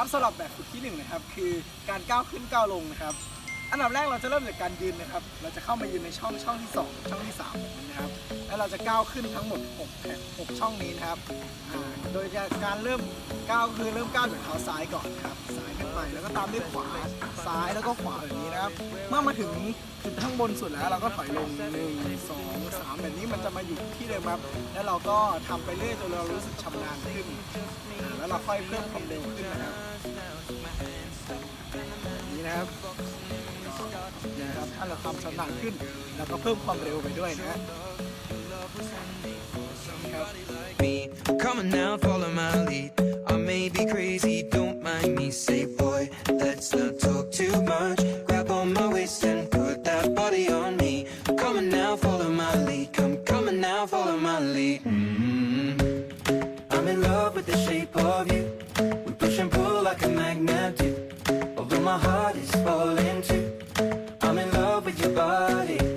ครับสำหรับแบบฝึกที่หนึ่งนะครับคือการก้าวขึ้นก้าวลงนะครับ อันดับแรกเราจะเริ่มจากการยืนนะครับ เราจะเข้ามายืนในช่องช่องที่สองช่องที่สามนะครับแล้วเราจะก้าวขึ้นทั้งหมด6แผ่น6ช่องนี้นะครับโดยการเริ่มก้าวคือเริ่มก้าวจากเท้าซ้ายก่อนครับซ้ายขึ้นไปแล้วก็ตามด้วยขวาซ้ายแล้วก็ขวาแบบนี้นะครับ เมื่อมาถึงจุดข้างบนสุดแล้ว เราก็ถอยลงหนึ่งสองสามแบบนี้มันจะมาอยู่ที่เดิมครับแล้วเราก็ทำไปเรื่อยจนเรารู้สึกชำนาญขึ้น แล้วเราค่อยเพิ่มความเร็วขึ้นนะครับ นี้นะครับ นะครับถ้าเราทำชำนาญขึ้นเราก็เพิ่มความเร็วไปด้วยนะนี่ครับ me. Come on now, follow my lead. I may be crazy, don't mind me. Say, boy, let's not talk too much. Grab on my waist and put that body on me. Come on now, follow my lead. Come, come on now, follow my lead. mm I'm my heart is falling too. I'm in love with your body.